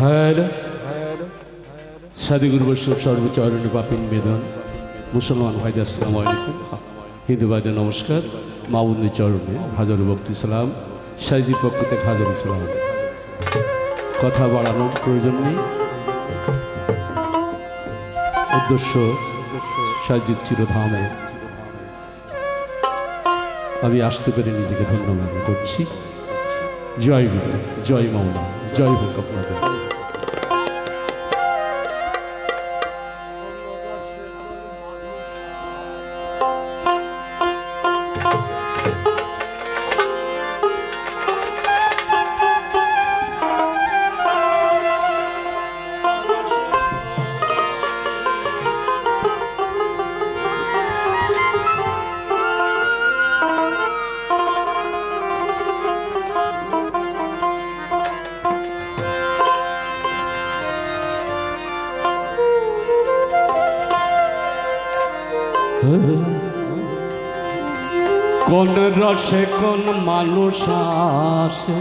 Hello সাদিগুর বৈষ্ণব সর্বচরণে বাপিন বেদন। মুসলমান ভাইদের আসসালামু আলাইকুম। হিন্দু ভাইদের নমস্কার। মাউন্দি চরণে হাজার ভক্তি সালাম। সাইজির পক্ষ থেকে হাজার সালাম। কথা বাড়ানোর প্রয়োজন নেই। উদ্দেশ্য সাইজির চিরধামে। আমি আসতে পেরে নিজেকে ধন্যবাদ করছি। জয় গুরু, জয় মাওলা জয় হোক আপনাদের। কোন রসে কোন মানুষ আসে?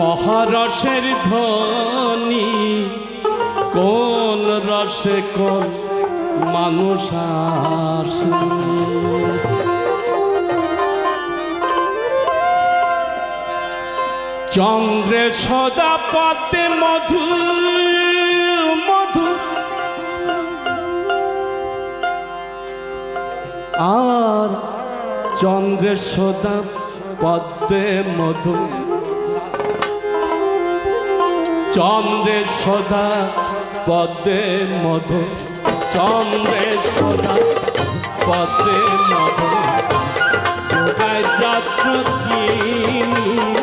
মহারসের ধ্বনি, কোন রসে কোন মানুষ আসে? চন্দ্রে সদা পদ্মে মধু আর চন্দ্রের সদা পদ্মে মধু। চন্দ্রের সদা পদ্মে মধু। চন্দ্রের সদা পদ্মে মধু। রাত্র তিনি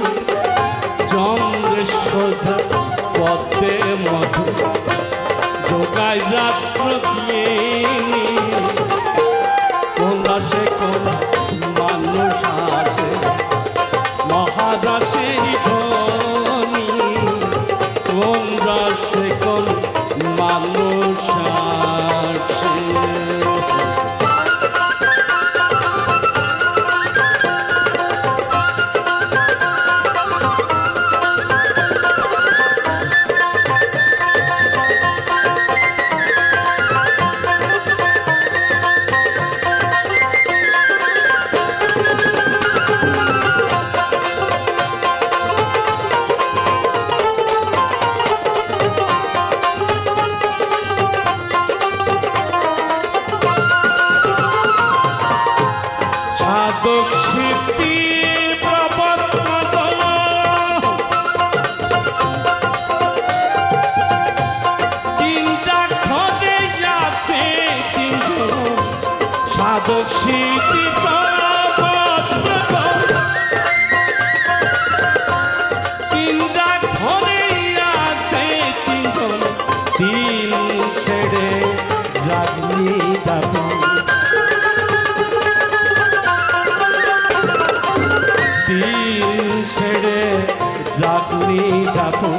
রাগনি ডাকু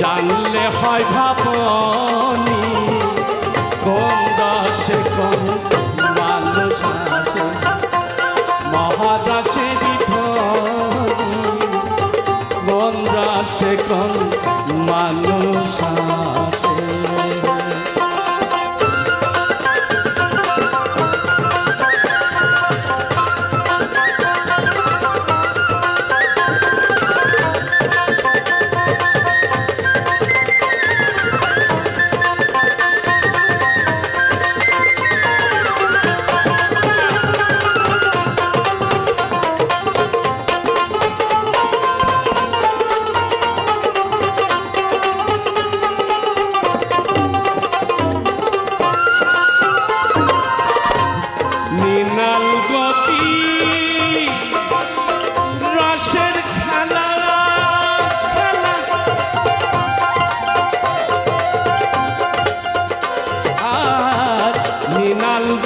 জানলে হয় ভাবনি কোন দাসে কোন মানুষ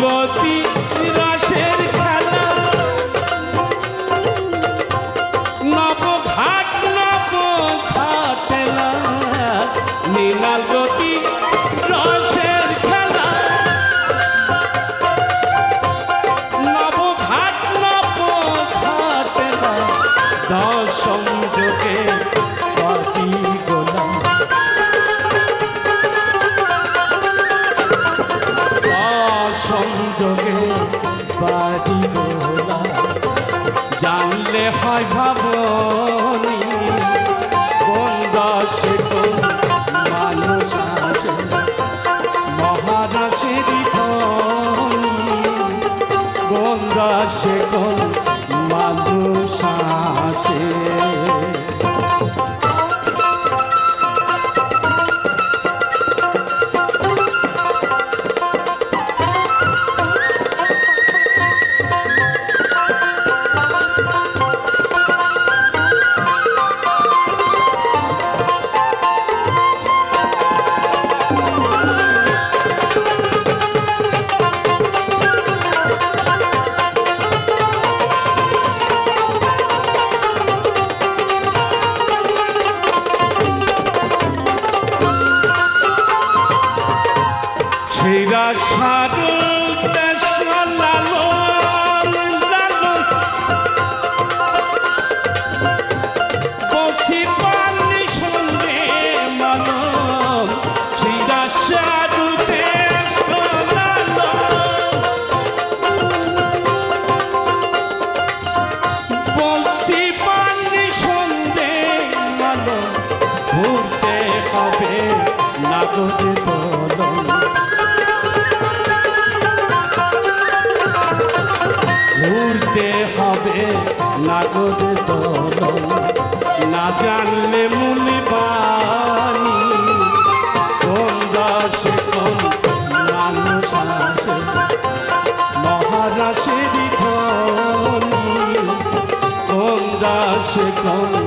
wat কোন দাসে কোন মানুষ ঘুরতে হবে নাগরে দলন না জানলে মূল্যবাণী কোন দাসে কোন মানুষ আসে কোন কোন